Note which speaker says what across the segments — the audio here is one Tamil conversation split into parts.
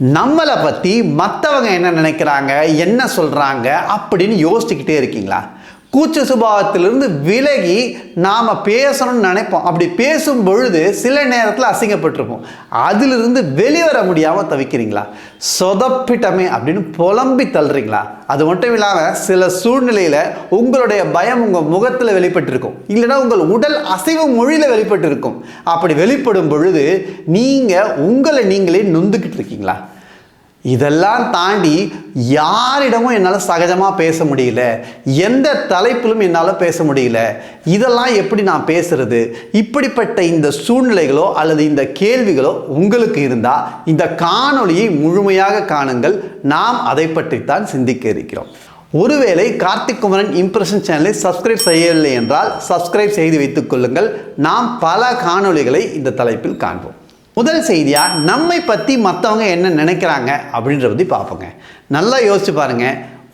Speaker 1: நம்மளை பற்றி மற்றவங்க என்ன நினைக்கிறாங்க என்ன சொல்கிறாங்க அப்படின்னு யோசிச்சுக்கிட்டே இருக்கீங்களா? கூச்ச சுபாவத்திலிருந்து விலகி நாம் பேசணும்னு நினைப்போம். அப்படி பேசும் பொழுது சில நேரத்தில் அசிங்கப்பட்டிருப்போம். அதிலிருந்து வெளிவர முடியாமல் தவிக்கிறீங்களா? சொதப்பிட்டமே அப்படின்னு புலம்பி தள்ளுறீங்களா? அது மட்டும் இல்லாமல் சில சூழ்நிலையில் உங்களுடைய பயம் உங்கள் முகத்தில் வெளிப்பட்டிருக்கும். இல்லைன்னா உங்கள் உடல் அசைவு மொழியில் வெளிப்பட்டிருக்கும். அப்படி வெளிப்படும் பொழுது நீங்கள் உங்களை நீங்களே நொந்துக்கிட்டு இருக்கீங்களா? இதெல்லாம் தாண்டி யாரிடமும் என்னால் சகஜமாக பேச முடியல. எந்த தலைப்பிலும் என்னால் பேச முடியல. இதெல்லாம் எப்படி நான் பேசுறது? இப்படிப்பட்ட இந்த சூழ்நிலைகளோ அல்லது இந்த கேள்விகளோ உங்களுக்கு இருந்தால் இந்த காணொளியை முழுமையாக காணுங்கள். நாம் அதை பற்றித்தான் சிந்திக்க இருக்கிறோம். ஒருவேளை கார்த்திக் குமரன் இம்ப்ரெஷன் சேனலை சப்ஸ்கிரைப் செய்யவில்லை என்றால் சப்ஸ்கிரைப் செய்து வைத்துக் கொள்ளுங்கள். நாம் பல காணொளிகளை இந்த தலைப்பில் காண்போம். முதல் செய்தியாக நம்மை பற்றி மற்றவங்க என்ன நினைக்கிறாங்க அப்படின்றத பற்றி பார்ப்போங்க. நல்லா யோசிச்சு பாருங்க.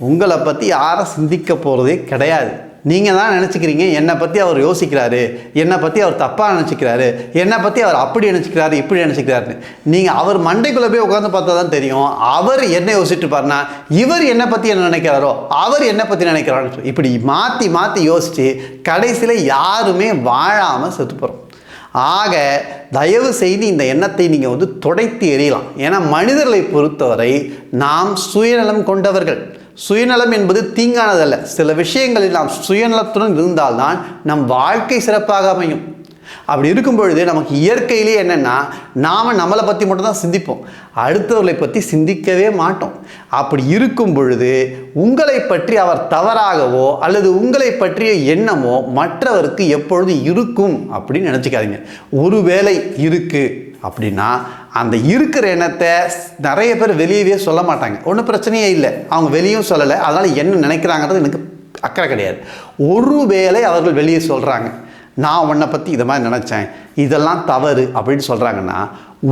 Speaker 1: உங்களை பற்றி யாரும் சிந்திக்க போகிறதே கிடையாது. நீங்கள் தான் நினச்சிக்கிறீங்க என்னை பற்றி அவர் யோசிக்கிறாரு என்னை பற்றி அவர் தப்பாக நினச்சிக்கிறாரு என்னை பற்றி அவர் அப்படி நினச்சிக்கிறாரு இப்படி நினச்சிக்கிறாருன்னு. நீங்கள் அவர் மண்டைக்குள்ளே போய் உட்காந்து பார்த்தா தான் தெரியும் அவர் என்ன யோசிச்சுட்டு பாருனா இவர் என்னை பற்றி என்ன நினைக்கிறாரோ அவர் என்னை பற்றி நினைக்கிறாரோ இப்படி மாற்றி மாற்றி யோசித்து கடைசியில் யாருமே வாழாமல் செத்து போகிறோம் ஆக தயவு செய்து இந்த எண்ணத்தை நீங்கள் வந்து துடைத்து எறியலாம். ஏன்னா மனிதர்களை பொறுத்தவரை நாம் சுயநலம் கொண்டவர்கள். சுயநலம் என்பது தீங்கானதல்ல. சில விஷயங்களில் நாம் சுயநலத்துடன் இருந்தால்தான் நம் வாழ்க்கை சிறப்பாக அமையும். அப்படி இருக்கும் பொழுது நமக்கு இயற்கையிலே என்னென்னா நாம் நம்மளை பற்றி மட்டும் தான் சிந்திப்போம். அடுத்தவர்களை பற்றி சிந்திக்கவே மாட்டோம். அப்படி இருக்கும் பொழுது உங்களை பற்றி அவர் தவறாகவோ அல்லது உங்களை பற்றிய எண்ணமோ மற்றவருக்கு எப்பொழுது இருக்கும் அப்படின்னு நினச்சிக்காதீங்க. ஒருவேளை இருக்குது அப்படின்னா அந்த இருக்கிற எண்ணத்தை நிறைய பேர் வெளியவே சொல்ல மாட்டாங்க. ஒன்றும் பிரச்சனையே இல்லை. அவங்க வெளியும் சொல்லலை. அதனால் என்ன நினைக்கிறாங்கிறது எனக்கு அக்கறை கிடையாது. ஒருவேளை அவர்கள் வெளியே சொல்கிறாங்க நான் உன்னை பற்றி இதை மாதிரி நினச்சேன். இதெல்லாம் தவறு அப்படின்னு சொல்கிறாங்கன்னா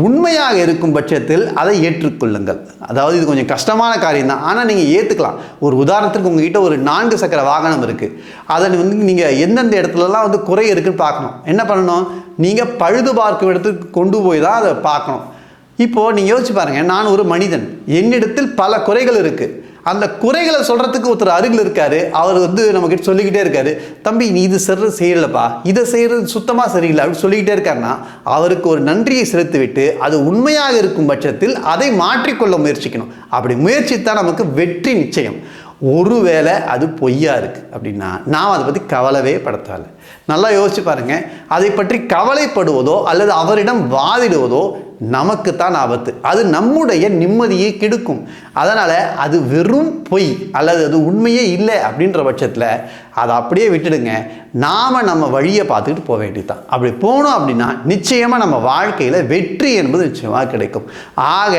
Speaker 1: உண்மையாக இருக்கும் பட்சத்தில் அதை ஏற்றுக்கொள்ளுங்கள். அதாவது இது கொஞ்சம் கஷ்டமான காரியம் தான் ஆனால் நீங்கள் ஏற்றுக்கலாம் ஒரு உதாரணத்துக்கு உங்ககிட்ட ஒரு நான்கு சக்கர வாகனம் இருக்குது அதை வந்து நீங்கள் எந்தெந்த இடத்துலலாம் வந்து குறை இருக்குதுன்னு பார்க்கணும். என்ன பண்ணணும்? நீங்கள் பழுது பார்க்கும் இடத்துக்கு கொண்டு போய் தான் அதை பார்க்கணும். இப்போது நீங்கள் யோசிச்சு பாருங்கள் நான் ஒரு மனிதன். என்னிடத்தில் பல குறைகள் இருக்குது அந்த குறைகளை சொல்கிறதுக்கு ஒருத்தர் அருகில் இருக்காரு. அவர் வந்து நம்மக்கிட்ட சொல்லிக்கிட்டே இருக்காரு. தம்பி நீ இது சரி செய்யலப்பா. இதை செய்கிறது சுத்தமாக சரியில்லை. அப்படின்னு சொல்லிக்கிட்டே இருக்காருன்னா அவருக்கு ஒரு நன்றியை செலுத்திவிட்டு அது உண்மையாக இருக்கும் பட்சத்தில் அதை மாற்றிக்கொள்ள முயற்சிக்கணும். அப்படி முயற்சித்தான் நமக்கு வெற்றி நிச்சயம். ஒருவேளை அது பொய்யா இருக்குது அப்படின்னா நாம் அதை பற்றி கவலவே படுத்தால நல்லா யோசிச்சு பாருங்கள் அதை பற்றி கவலைப்படுவதோ அல்லது அவரிடம் வாதிடுவதோ நமக்கு தான் ஆபத்து. அது நம்முடைய நிம்மதியை கெடுக்கும். அதனால் அது வெறும் பொய் அல்லது அது உண்மையே இல்லை அப்படின்ற பட்சத்தில் அதை அப்படியே விட்டுடுங்க. நாம் நம்ம வழியை பார்த்துக்கிட்டு போக வேண்டியதுதான். அப்படி போனோம் அப்படின்னா நிச்சயமாக நம்ம வாழ்க்கையில் வெற்றி என்பது நிச்சயமாக கிடைக்கும். ஆக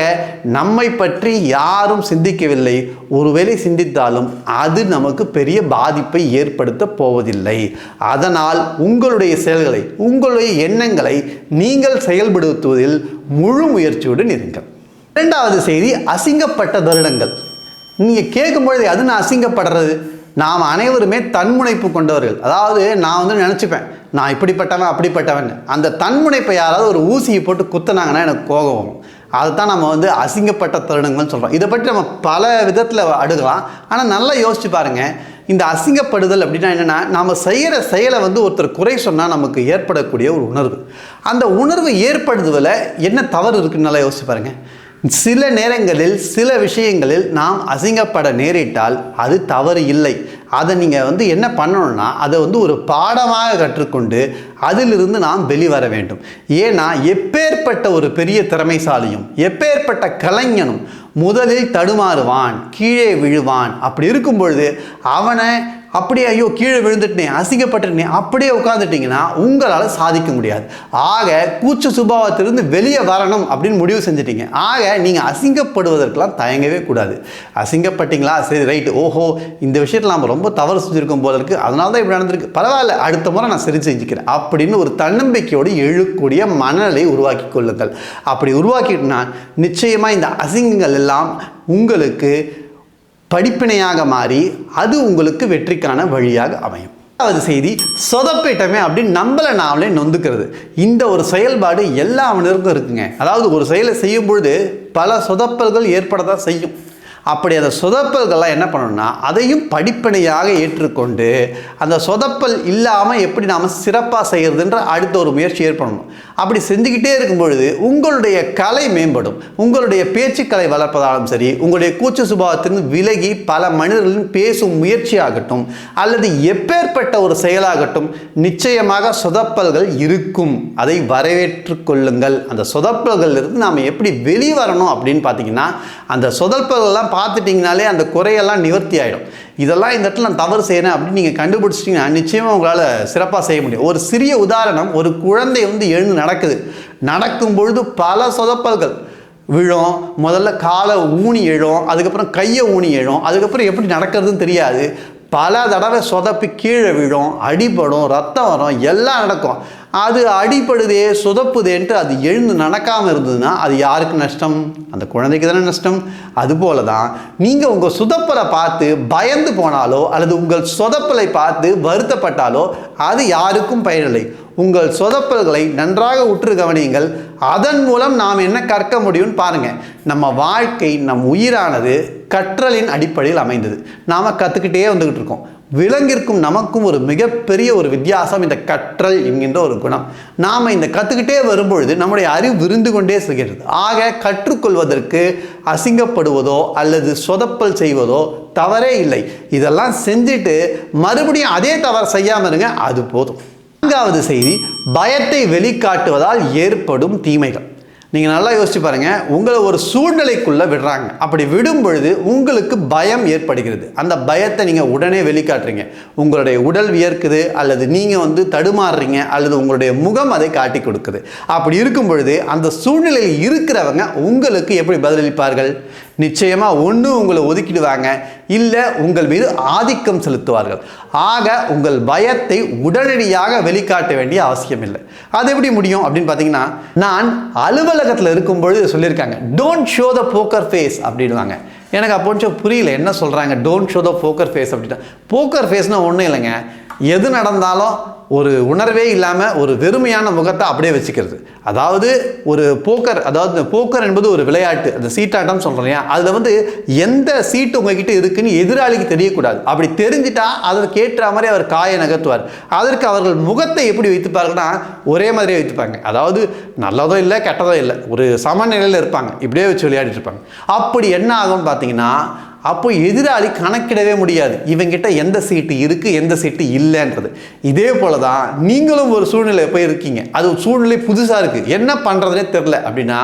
Speaker 1: நம்மை பற்றி யாரும் சிந்திக்கவில்லை. ஒருவேளை சிந்தித்தாலும் அது நமக்கு பெரிய பாதிப்பை ஏற்படுத்த போவதில்லை. அதனால் உங்களுடைய செயல்களை உங்களுடைய எண்ணங்களை நீங்கள் செயல்படுத்துவதில் முழு முயற்சியுடன் இருங்கள். இரண்டாவது செய்தி அசிங்கப்பட்ட தருணங்கள் நீங்கள் கேட்கும்பொழுது அது நான் அசிங்கப்படுறது? நாம் அனைவருமே தன்முனைப்பு கொண்டவர்கள். அதாவது நான் வந்து நினச்சிப்பேன் நான் இப்படிப்பட்டவன் அப்படிப்பட்டவன். அந்த தன்முனைப்பை யாராவது ஒரு ஊசியை போட்டு குத்துனாங்கன்னா எனக்கு கோபம் வரும். அதுதான் நம்ம வந்து அசிங்கப்பட்ட தருணங்கள்னு சொல்கிறோம் இதை பற்றி நம்ம பல விதத்தில் அடுக்கலாம். ஆனால் நல்லா யோசிச்சு பாருங்கள் இந்த அசிங்கப்படுதல் அப்படின்னா என்னென்னா நாம் செய்கிற செயலை வந்து ஒருத்தர் குறை சொன்னால் நமக்கு ஏற்படக்கூடிய ஒரு உணர்வு. அந்த உணர்வு ஏற்படுதுவில் என்ன தவறு இருக்குன்னு நல்லா யோசிச்சு பாருங்கள் சில நேரங்களில் சில விஷயங்களில் நாம் அசிங்கப்பட நேரிட்டால் அது தவறு இல்லை. அதை நீங்கள் வந்து என்ன பண்ணணும்னா அதை வந்து ஒரு பாடமாக கற்றுக்கொண்டு அதிலிருந்து நாம் வெளிவர வேண்டும். ஏன்னா எப்பேற்பட்ட ஒரு பெரிய திறமைசாலியும் எப்பேற்பட்ட கலைஞனும் முதலில் தடுமாறுவான் கீழே விழுவான். அப்படி இருக்கும் பொழுது அவனை அப்படியே ஐயோ கீழே விழுந்துட்டேன் அசிங்கப்பட்டுட்டேன் அப்படியே உட்காந்துட்டிங்கன்னா உங்களால் சாதிக்க முடியாது. ஆக கூச்ச சுபாவத்திலிருந்து வெளியே வரணும் அப்படின்னு முடிவு செஞ்சிட்டிங்க. ஆக நீங்கள் அசிங்கப்படுவதற்கெல்லாம் தயங்கவே கூடாது. அசிங்கப்பட்டீங்களா? சரி ரைட்டு ஓஹோ இந்த விஷயத்தில் நம்ம ரொம்ப தவறு செஞ்சுருக்கோம் போல இருக்குது அதனால தான் இப்படி நடந்திருக்கு. பரவாயில்ல அடுத்த முறை நான் சரி செஞ்சுக்கிறேன் அப்படின்னு ஒரு தன்னம்பிக்கையோடு எழுக்கூடிய மனநிலை உருவாக்கி கொள்ளுங்கள். அப்படி உருவாக்கிட்டுனா நிச்சயமாக இந்த அசிங்கங்கள் எல்லாம் உங்களுக்கு படிப்பினையாக மாறி அது உங்களுக்கு வெற்றிக்கான வழியாக அமையும். ரெண்டாவது செய்தி சொதப்பிட்டமே அப்படின்னு நம்மளை நாமளே நொந்துக்கிறது. இந்த ஒரு செயல்பாடு எல்லா மனிதருக்கும் இருக்குங்க. அதாவது ஒரு செயலை செய்யும் பொழுது பல சொதப்பல்கள் ஏற்பட தான் செய்யும். அப்படி அந்த சொதப்பல்கள்லாம் என்ன பண்ணணும்னா அதையும் படிப்பனையாக ஏற்றுக்கொண்டு அந்த சொதப்பல் இல்லாமல் எப்படி நாம் சிறப்பாக செய்கிறதுன்ற அடுத்த ஒரு முயற்சி ஏற்படணும். அப்படி செஞ்சுக்கிட்டே இருக்கும் பொழுது உங்களுடைய கலை மேம்படும். உங்களுடைய பேச்சுக்கலை வளர்ப்பதாலும் சரி உங்களுடைய கூச்ச சுபாவத்திலிருந்து விலகி பல மனிதர்களின் பேசும் முயற்சியாகட்டும் அல்லது எப்பேற்பட்ட ஒரு செயலாகட்டும் நிச்சயமாக சொதப்பல்கள் இருக்கும். அதை வரவேற்று கொள்ளுங்கள். அந்த சொதப்பல்கள் இருந்து நாம் எப்படி வெளியே வரணும் அப்படின்னு பார்த்தீங்கன்னா அந்த சொதப்பல்கள்லாம் பார்த்துட்டிங்கனாலே அந்த குறையெல்லாம் நிவர்த்தி ஆகிடும் இதெல்லாம் இந்த இடத்துல நான் தவறு செய்கிறேன் அப்படின்னு நீங்கள் கண்டுபிடிச்சிட்டிங்கன்னா நிச்சயமாக உங்களால் சிறப்பாக செய்ய முடியும். ஒரு சிறிய உதாரணம் ஒரு குழந்தை வந்து எழுந்து நடக்குது. நடக்கும் பொழுது பல சொதப்பல்கள். விழும் முதல்ல காலை ஊனி எழும் அதுக்கப்புறம் கையை ஊனி எழும் அதுக்கப்புறம் எப்படி நடக்கிறதுன்னு தெரியாது. பல தடவை சொதப்பி கீழே விழும் அடிபடும் ரத்தம் வரும் எல்லாம் நடக்கும். அது அடிபடுதே சுதப்புதேன்ட்டு அது எழுந்து நடக்காமல் இருந்ததுன்னா அது யாருக்கு நஷ்டம்? அந்த குழந்தைக்கு தானே நஷ்டம். அதுபோல தான் நீங்கள் உங்கள் சுதப்பலை பார்த்து பயந்து போனாலோ அல்லது உங்கள் சொதப்பலை பார்த்து வருத்தப்பட்டாலோ அது யாருக்கும் பயனில்லை. உங்கள் சொதப்பல்களை நன்றாக உற்று கவனியுங்கள். அதன் மூலம் நாம் என்ன கற்க முடியும்னு பாருங்கள் நம்ம வாழ்க்கை நம் உயிரானது கற்றலின் அடிப்படையில் அமைந்தது. நாம் கற்றுக்கிட்டே வந்துக்கிட்டு இருக்கோம். விலங்கிற்கும் நமக்கும் ஒரு மிகப்பெரிய ஒரு வித்தியாசம் இந்த கற்றல் என்கின்ற ஒரு குணம். நாம் இந்த கற்றுக்கிட்டே வரும்பொழுது நம்முடைய அறிவு விருந்து கொண்டே செல்கிறது. ஆக கற்றுக்கொள்வதற்கு அசிங்கப்படுவதோ அல்லது சொதப்பல் செய்வதோ தவறே இல்லை. இதெல்லாம் செஞ்சுட்டு மறுபடியும் அதே தவறு செய்யாமல் இருங்க அது போதும். நான்காவது செய்தி பயத்தை வெளிக்காட்டுவதால் ஏற்படும் தீமைகள். நீங்கள் நல்லா யோசிச்சு பாருங்கள் உங்களை ஒரு சூழ்நிலைக்குள்ளே விடுறாங்க. அப்படி விடும் பொழுது உங்களுக்கு பயம் ஏற்படுகிறது. அந்த பயத்தை நீங்கள் உடனே வெளிக்காட்டுறீங்க. உங்களுடைய உடல் வியர்க்குது அல்லது நீங்கள் வந்து தடுமாறுறீங்க அல்லது உங்களுடைய முகம் அதை காட்டி கொடுக்குது. அப்படி இருக்கும் பொழுது அந்த சூழ்நிலையில் இருக்கிறவங்க உங்களுக்கு எப்படி பதிலளிப்பார்கள்? நிச்சயமாக ஒன்று உங்களை ஒதுக்கிடுவாங்க. இல்லை உங்கள் மீது ஆதிக்கம் செலுத்துவார்கள். ஆக உங்கள் பயத்தை உடனடியாக வெளிக்காட்ட வேண்டிய அவசியம் இல்லை அது எப்படி முடியும் அப்படின்னு பார்த்தீங்கன்னா நான் அலுவலகத்தில் இருக்கும் பொழுது சொல்லியிருக்காங்க. Don't show the poker face அப்படின்வாங்க எனக்கு அப்போ புரியல என்ன சொல்கிறாங்க don't show the poker face அப்படின்னா போக்கர் ஃபேஸ்னால் ஒன்றும் இல்லைங்க. எது நடந்தாலும் ஒரு உணர்வே இல்லாமல் ஒரு வெறுமையான முகத்தை அப்படியே வச்சுக்கிறது. அதாவது ஒரு போக்கர் அதாவது இந்த போக்கர் என்பது ஒரு விளையாட்டு அந்த சீட்டாட்டம் சொல்கிறேன் இல்லையா? அதில் வந்து எந்த சீட்டு உங்ககிட்ட இருக்குன்னு எதிராளிக்கு தெரியக்கூடாது. அப்படி தெரிஞ்சிட்டா அதை கேட்டுற மாதிரி அவர் காயை நகர்த்துவார். அதற்கு அவர்கள் முகத்தை எப்படி வைத்துப்பார்கள்னா ஒரே மாதிரியே வைத்துப்பாங்க. அதாவது நல்லதோ இல்லை கெட்டதோ இல்லை ஒரு சமநிலையில் இருப்பாங்க. இப்படியே வச்சு விளையாடிட்டு இருப்பாங்க. அப்படி என்ன ஆகும்னு பார்த்தீங்கன்னா அப்போ எதிராளி கணக்கிடவே முடியாது. இவங்கிட்ட எந்த சீட்டு இருக்குது எந்த சீட்டு இல்லைன்றது. இதே போல தான் நீங்களும் ஒரு சூழ்நிலை போய் இருக்கீங்க. அது ஒரு சூழ்நிலை புதுசாக இருக்குது என்ன பண்ணுறதுனே தெரில அப்படின்னா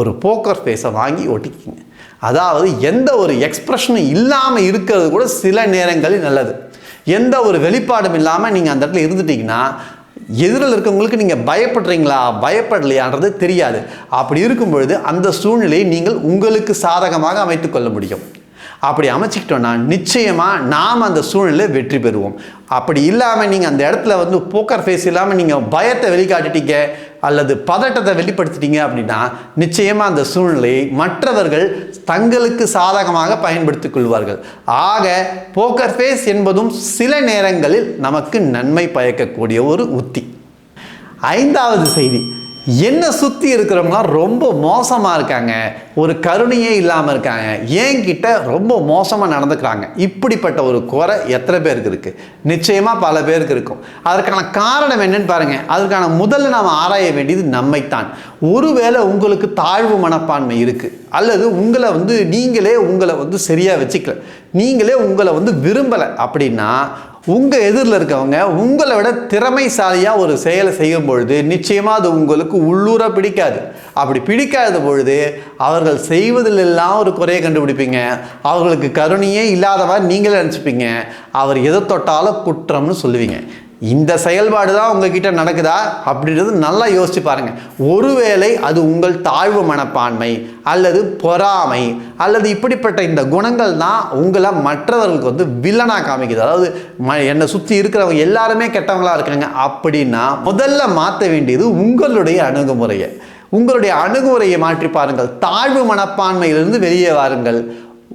Speaker 1: ஒரு போக்கர் ஃபேஸை வாங்கி ஒட்டிக்கிங்க அதாவது எந்த ஒரு எக்ஸ்ப்ரெஷனும் இல்லாமல் இருக்கிறது கூட சில நேரங்களில் நல்லது. எந்த ஒரு வெளிப்பாடும் இல்லாமல் நீங்கள் அந்த இடத்துல இருந்துட்டீங்கன்னா எதிரில் இருக்கவங்களுக்கு நீங்கள் பயப்படுறீங்களா பயப்படலையான்றது தெரியாது. அப்படி இருக்கும் பொழுது அந்த சூழ்நிலையை நீங்கள் உங்களுக்கு சாதகமாக அமைத்துக்கொள்ள முடியும். அப்படி அமைச்சிக்கிட்டோன்னா நிச்சயமாக நாம் அந்த சூழ்நிலை வெற்றி பெறுவோம். அப்படி இல்லாமல் நீங்கள் அந்த இடத்துல வந்து போக்கர் ஃபேஸ் இல்லாமல் நீங்கள் பயத்தை வெளிக்காட்டிட்டீங்க அல்லது பதட்டத்தை வெளிப்படுத்திட்டீங்க அப்படின்னா நிச்சயமாக அந்த சூழ்நிலையை மற்றவர்கள் தங்களுக்கு சாதகமாக பயன்படுத்திக் கொள்வார்கள். ஆக போக்கர் ஃபேஸ் என்பதும் சில நேரங்களில் நமக்கு நன்மை பயக்கக்கூடிய ஒரு உத்தி. ஐந்தாவது செய்தி. என்ன சுற்றி இருக்கிறவங்களாம் ரொம்ப மோசமாக இருக்காங்க. ஒரு கருணையே இல்லாமல் இருக்காங்க. என்கிட்ட ரொம்ப மோசமாக நடந்துக்கிறாங்க. இப்படிப்பட்ட ஒரு குறை எத்தனை பேருக்கு இருக்குது நிச்சயமாக பல பேருக்கு இருக்கும். அதற்கான காரணம் என்னன்னு பாருங்கள் அதற்கான முதல்ல நாம் ஆராய வேண்டியது நம்மைத்தான். ஒருவேளை உங்களுக்கு தாழ்வு மனப்பான்மை இருக்குது அல்லது உங்களை வந்து நீங்களே உங்களை வந்து சரியாக வச்சுக்கல. நீங்களே உங்களை வந்து விரும்பலை அப்படின்னா உங்கள் எதிரில் இருக்கவங்க உங்களை விட திறமைசாலியாக ஒரு செயலை செய்யும் பொழுது நிச்சயமாக அது உங்களுக்கு உள்ளூர பிடிக்காது. அப்படி பிடிக்காத பொழுது அவர்கள் செய்வதிலெல்லாம் ஒரு குறையை கண்டுபிடிப்பீங்க. அவர்களுக்கு கருணையே இல்லாதவா நீங்களே நினச்சிப்பீங்க. அவர் எதை தொட்டாலும் குற்றம்னு சொல்லுவீங்க. இந்த செயல்பாடு தான் உங்ககிட்ட நடக்குதா? அப்படின்றது நல்லா யோசிச்சு பாருங்க. ஒருவேளை அது உங்கள் தாழ்வு மனப்பான்மை அல்லது பொறாமை அல்லது இப்படிப்பட்ட இந்த குணங்கள் தான் உங்களை மற்றவர்களுக்கு வந்து வில்லனாக காமிக்குது. அதாவது ம என்னை சுற்றி இருக்கிறவங்க எல்லாருமே கெட்டவங்களா இருக்காங்க அப்படின்னா முதல்ல மாற்ற வேண்டியது உங்களுடைய அணுகுமுறையை. உங்களுடைய அணுகுமுறையை மாற்றி பாருங்கள். தாழ்வு மனப்பான்மையிலிருந்து வெளியே வாருங்கள்.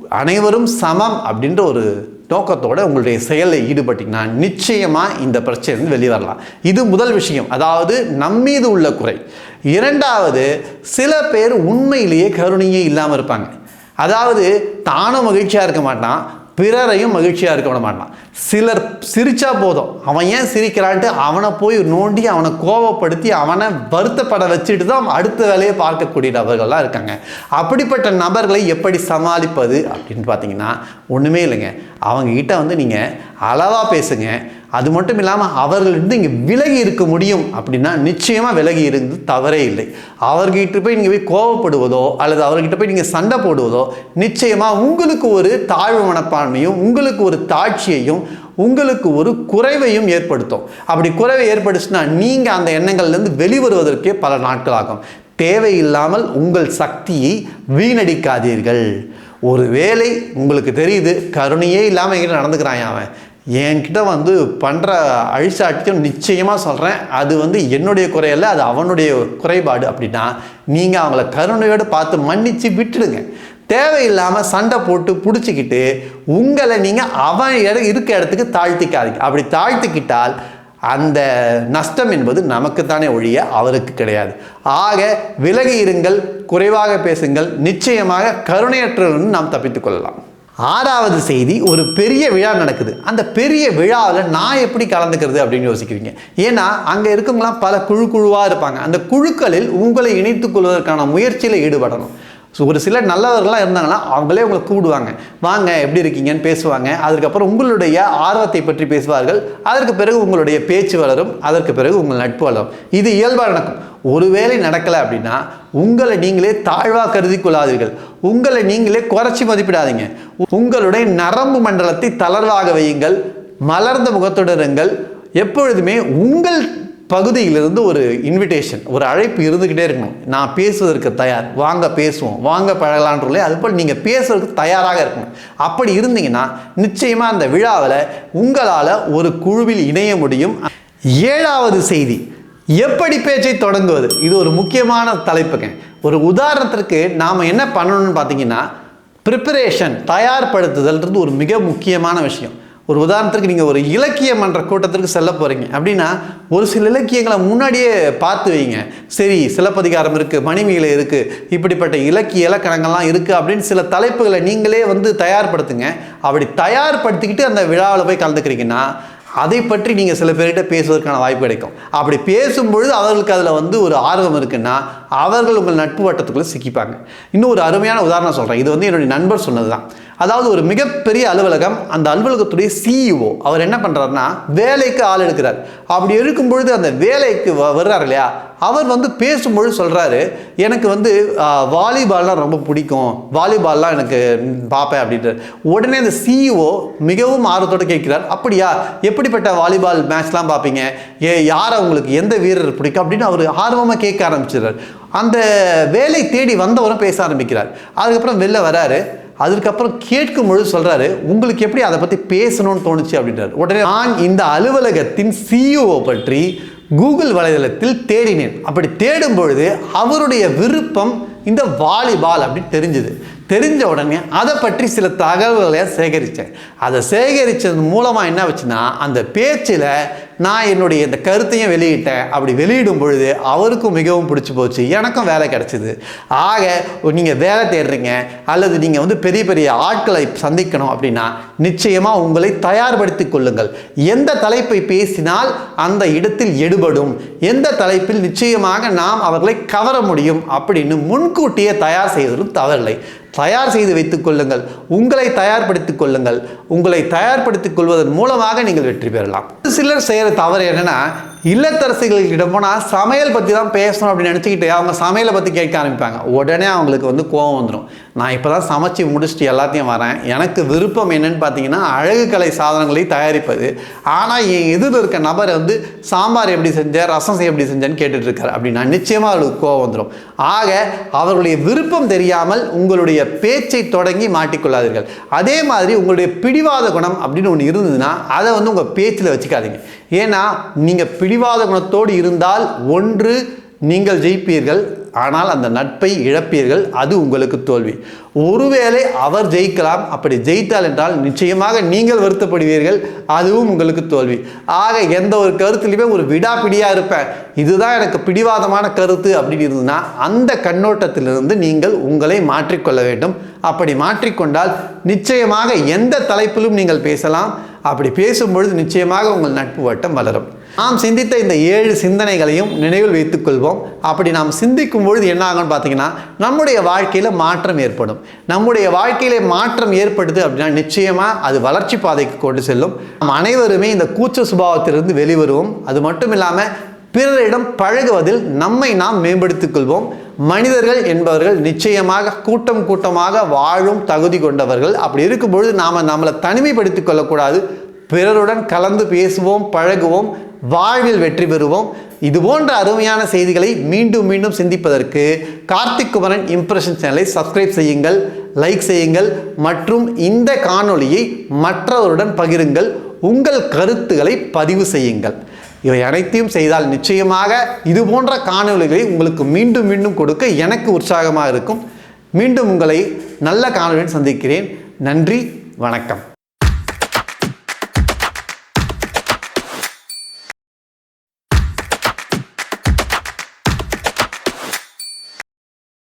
Speaker 1: அனைவரும் சமம் அப்படின்ற ஒரு நோக்கத்தோடு உங்களுடைய செயலில் ஈடுபட்டீங்கன்னா நிச்சயமாக இந்த பிரச்சனை வெளிவரலாம். இது முதல் விஷயம். அதாவது நம்மீது உள்ள குறை. இரண்டாவது சில பேர் உண்மையிலேயே கருணையே இல்லாமல் இருப்பாங்க. அதாவது தானும் மகிழ்ச்சியாக இருக்க மாட்டான் பிறரையும் மகிழ்ச்சியாக இருக்க விட மாட்டான். சிலர் சிரிச்சா போதும். அவன் ஏன் சிரிக்கிறான்ட்டு அவனை போய் நோண்டி அவனை கோபப்படுத்தி அவனை வருத்தப்பட வச்சுட்டு தான் அடுத்த வேலையை பார்க்கக்கூடிய நபர்கள்லாம் இருக்காங்க. அப்படிப்பட்ட நபர்களை எப்படி சமாளிப்பது அப்படின்னு பார்த்தீங்கன்னா ஒன்றுமே இல்லைங்க. அவங்ககிட்ட வந்து நீங்கள் அளவாக பேசுங்க. அது மட்டும் இல்லாமல் அவர்கள்ட்டு இங்கே விலகி இருக்க முடியும் அப்படின்னா நிச்சயமாக விலகி இருந்து தவறே இல்லை. அவர்கிட்ட போய் நீங்கள் போய் கோவப்படுவதோ அல்லது அவர்கிட்ட போய் நீங்கள் சண்டை போடுவதோ நிச்சயமாக உங்களுக்கு ஒரு தாழ்வு மனப்பான்மையும் உங்களுக்கு ஒரு தாட்சியையும் உங்களுக்கு ஒரு குறைவையும் ஏற்படுத்தும். அப்படி குறைவை ஏற்படுச்சுன்னா நீங்கள் அந்த எண்ணங்கள்லேருந்து வெளிவருவதற்கே பல நாட்கள் ஆகும் தேவையில்லாமல் உங்கள் சக்தியை வீணடிக்காதீர்கள். ஒருவேளை உங்களுக்கு தெரியுது கருணையே இல்லாமல் என்கிட்ட நடந்துக்கிறான் அவன். என்கிட்ட வந்து பண்ணுற அழிச்சாட்டியும் நிச்சயமாக சொல்கிறேன் அது வந்து என்னுடைய குறையல்ல அது அவனுடைய குறைபாடு அப்படின்னா நீங்கள் அவங்கள கருணையோடு பார்த்து மன்னித்து விட்டுடுங்க. தேவையில்லாமல் சண்டை போட்டு பிடிச்சிக்கிட்டு உங்களை நீங்கள் அவன் இட இருக்க இடத்துக்கு தாழ்த்திக்காதீங்க. அப்படி தாழ்த்திக்கிட்டால் அந்த நஷ்டம் என்பது நமக்குத்தானே ஒழிய அவருக்கு கிடையாது. ஆக விலகி இருங்கள் குறைவாக பேசுங்கள் நிச்சயமாக கருணையற்றவர்கள் நாம் தப்பித்து கொள்ளலாம். ஆறாவது செய்தி ஒரு பெரிய விழா நடக்குது. அந்த பெரிய விழாவில் நான் எப்படி கலந்துக்கிறது அப்படின்னு யோசிக்கிறீங்க. ஏன்னா அங்கே இருக்கவங்களாம் பல குழு குழுவாக இருப்பாங்க. அந்த குழுக்களில் உங்களை இணைத்துக் கொள்வதற்கான முயற்சியில் ஈடுபடணும். ஸோ ஒரு சில நல்லவர்களாக இருந்தாங்கன்னா அவங்களே உங்களை கூப்பிடுவாங்க. வாங்க எப்படி இருக்கீங்கன்னு பேசுவாங்க. அதுக்கப்புறம் உங்களுடைய ஆர்வத்தை பற்றி பேசுவார்கள். அதற்கு பிறகு உங்களுடைய பேச்சு வளரும். அதற்கு பிறகு உங்கள் நட்பு வளரும். இது இயல்பாக நடக்கும். ஒருவேளை நடக்கலை அப்படின்னா உங்களை நீங்களே தாழ்வாக கருதி கொள்ளாதீர்கள். உங்களை நீங்களே குறைச்சி மதிப்பிடாதீங்க. உங்களுடைய நரம்பு மண்டலத்தை தளர்வாக வையுங்கள். மலர்ந்த முகத்துடருங்கள் எப்பொழுதுமே உங்கள் பகுதியிலிருந்து ஒரு இன்விடேஷன் ஒரு அழைப்பு இருந்துக்கிட்டே இருக்கணும். நான் பேசுவதற்கு தயார். வாங்க பேசுவோம். வாங்க பழகலான்றே அதுபோல் நீங்கள் பேசுவதற்கு தயாராக இருக்கணும். அப்படி இருந்தீங்கன்னா நிச்சயமாக அந்த விழாவில் உங்களால் ஒரு குழுவில் இணைய முடியும். ஏழாவது செய்தி எப்படி பேச்சை தொடங்குவது? இது ஒரு முக்கியமான தலைப்புங்க. ஒரு உதாரணத்திற்கு நாம் என்ன பண்ணணும்னு பார்த்தீங்கன்னா ப்ரிப்பரேஷன் தயார்படுத்துதல்ன்றது ஒரு மிக முக்கியமான விஷயம். ஒரு உதாரணத்துக்கு நீங்கள் ஒரு இலக்கியம் என்ற கூட்டத்திற்கு செல்ல போகிறீங்க அப்படின்னா ஒரு சில இலக்கியங்களை முன்னாடியே பார்த்து வைங்க. சரி சிலப்பதிகாரம் இருக்குது மணிமேலை இருக்குது இப்படிப்பட்ட இலக்கிய இலக்கணங்கள்லாம் இருக்குது அப்படின்னு சில தலைப்புகளை நீங்களே வந்து தயார்படுத்துங்க. அப்படி தயார்படுத்திக்கிட்டு அந்த விழாவில் போய் கலந்துக்கிறீங்கன்னா அதை பற்றி நீங்கள் சில பேர்கிட்ட பேசுவதற்கான வாய்ப்பு கிடைக்கும். அப்படி பேசும்பொழுது அவர்களுக்கு அதில் வந்து ஒரு ஆர்வம் இருக்குன்னா அவர்கள் உங்கள் நட்பு வட்டத்துக்குள்ளே சிக்கிப்பாங்க. இன்னும் ஒரு அருமையான உதாரணம் சொல்கிறேன் இது வந்து என்னுடைய நண்பர் சொன்னது தான் அதாவது ஒரு மிகப்பெரிய அலுவலகம் அந்த அலுவலகத்துடைய சிஇஓ அவர் என்ன பண்ணுறாருன்னா வேலைக்கு ஆள் எடுக்கிறார். அப்படி எடுக்கும் பொழுது அந்த வேலைக்கு வ- வர்றாரு இல்லையா? அவர் வந்து பேசும்பொழுது சொல்கிறாரு எனக்கு வந்து வாலிபால்லாம் ரொம்ப பிடிக்கும். வாலிபால்லாம் எனக்கு பார்ப்பேன் அப்படின்ட்டு உடனே அந்த சிஇஓ மிகவும் ஆர்வத்தோடு கேட்கிறார் அப்படியா? எப்படி எப்படிப்பட்ட வாலிபால் மேட்ச்லாம் பார்ப்பீங்க? ஏ யாரை உங்களுக்கு எந்த வீரர் பிடிக்கும்? அப்படின்னு அவர் ஆர்வமாக கேட்க ஆரம்பிச்சிடுறார். அந்த வேலை தேடி வந்தவரும் பேச ஆரம்பிக்கிறார். அதுக்கப்புறம் வெளில வராரு. அதுக்கப்புறம் கேட்கும் பொழுது சொல்கிறாரு உங்களுக்கு எப்படி அதை பற்றி பேசணும்னு தோணுச்சு? அப்படின்றாரு. உடனே நான் இந்த அலுவலகத்தின் சிஇஓ பற்றி கூகுள் வலைதளத்தில் தேடினேன். அப்படி தேடும் பொழுது அவருடைய விருப்பம் இந்த வாலிபால் அப்படின்னு தெரிஞ்சுது. தெரிஞ்ச உடனே அதை பற்றி சில தகவல்களை சேகரித்தேன். அதை சேகரித்தது மூலமாக என்ன ஆச்சுன்னா அந்த பேச்சில் நான் என்னுடைய இந்த கருத்தையும் வெளியிட்டேன். அப்படி வெளியிடும் பொழுது அவருக்கும் மிகவும் பிடிச்சி போச்சு. எனக்கும் வேலை கிடச்சிது. ஆக நீங்கள் வேலை தேடுறீங்க அல்லது நீங்கள் வந்து பெரிய பெரிய ஆட்களை சந்திக்கணும் அப்படின்னா நிச்சயமாக உங்களை தயார்படுத்தி கொள்ளுங்கள். எந்த தலைப்பை பேசினால் அந்த இடத்தில் எடுபடும். எந்த தலைப்பில் நிச்சயமாக நாம் அவர்களை கவர முடியும் அப்படின்னு முன்கூட்டியே தயார் செய்வதும் தவறில்லை. தயார் செய்து வைத்துக் கொள்ளுங்கள். உங்களை தயார்படுத்திக் கொள்ளுங்கள். உங்களை தயார்படுத்திக் கொள்வதன் மூலமாக நீங்கள் வெற்றி பெறலாம். சிலர் செய்கிற தவறு என்னென்னா இல்லத்தரசிகளுக்கிட்ட போனால் சமையல் பற்றி தான் பேசணும் அப்படின்னு நினச்சிக்கிட்டு அவங்க சமையலை பற்றி கேட்க ஆரம்பிப்பாங்க. உடனே அவங்களுக்கு வந்து கோவம் வந்துடும் நான் இப்போ தான் சமைச்சு முடிச்சுட்டு எல்லாத்தையும் வரேன். எனக்கு விருப்பம் என்னன்னு பார்த்தீங்கன்னா அழகு கலை சாதனங்களை தயாரிப்பது. ஆனால் என் எதிரில் இருக்க நபர் வந்து சாம்பார் எப்படி செஞ்ச ரசம் எப்படி செஞ்சேன்னு கேட்டுட்ருக்காரு. அப்படின்னா நிச்சயமாக அவளுக்கு கோவம் வந்துடும் ஆக அவர்களுடைய விருப்பம் தெரியாமல் உங்களுடைய பேச்சை தொடங்கி மாட்டிக்கொள்ளாதீர்கள். அதே மாதிரி உங்களுடைய பிடிவாத குணம் அப்படின்னு ஒன்று இருந்ததுன்னா அதை வந்து உங்கள் பேச்சில் வச்சுக்காதீங்க. ஏன்னா நீங்கள் பிடிவாத குணத்தோடு இருந்தால் ஒன்று நீங்கள் ஜெயிப்பீர்கள். ஆனால் அந்த நட்பை இழப்பீர்கள். அது உங்களுக்கு தோல்வி. ஒருவேளை அவர் ஜெயிக்கலாம். அப்படி ஜெயித்தால் என்றால் நிச்சயமாக நீங்கள் வருத்தப்படுவீர்கள். அதுவும் உங்களுக்கு தோல்வி. ஆக எந்த ஒரு கருத்துலையுமே ஒரு விடாப்பிடியாக இருப்பேன். இதுதான் எனக்கு பிடிவாதமான கருத்து அப்படின்னு இருந்ததுன்னா அந்த கண்ணோட்டத்திலிருந்து நீங்கள் உங்களை மாற்றிக்கொள்ள வேண்டும். அப்படி மாற்றிக்கொண்டால் நிச்சயமாக எந்த தலைப்பிலும் நீங்கள் பேசலாம். அப்படி பேசும்பொழுது நிச்சயமாக உங்கள் நட்பு வட்டம் வளரும். நாம் சிந்தித்த இந்த ஏழு சிந்தனைகளையும் நினைவில் வைத்துக் கொள்வோம் அப்படி நாம் சிந்திக்கும் பொழுது என்ன ஆகும்னு பார்த்தீங்கன்னா நம்முடைய வாழ்க்கையில் மாற்றம் ஏற்படும். நம்முடைய வாழ்க்கையில மாற்றம் ஏற்படுது அப்படின்னா நிச்சயமாக அது வளர்ச்சி பாதைக்கு கொண்டு செல்லும். நாம் அனைவருமே இந்த கூச்ச சுபாவத்திலிருந்து வெளிவருவோம். அது மட்டும் இல்லாமல் பிறரிடம் பழகுவதில் நம்மை நாம் மேம்படுத்திக் கொள்வோம். மனிதர்கள் என்பவர்கள் நிச்சயமாக கூட்டம் கூட்டமாக வாழும் தகுதி கொண்டவர்கள். அப்படி இருக்கும் பொழுது நாம் நம்மளை தனிமைப்படுத்திக் கொள்ளக்கூடாது. பிறருடன் கலந்து பேசுவோம் பழகுவோம் வாழ்வில் வெற்றி பெறுவோம். இது போன்ற அருமையான செய்திகளை மீண்டும் மீண்டும் சிந்திப்பதற்கு கார்த்திக் குமரன் இம்ப்ரெஷன் சேனலை சப்ஸ்கிரைப் செய்யுங்கள் லைக் செய்யுங்கள் மற்றும் இந்த காணொளியை மற்றவருடன் பகிருங்கள். உங்கள் கருத்துக்களை பதிவு செய்யுங்கள். இவை அனைத்தையும் செய்தால் நிச்சயமாக இது போன்ற காணொளிகளை உங்களுக்கு மீண்டும் மீண்டும் கொடுக்க எனக்கு உற்சாகமாக இருக்கும். மீண்டும் உங்களை நல்ல காணொலியுடன் சந்திக்கிறேன். நன்றி வணக்கம்.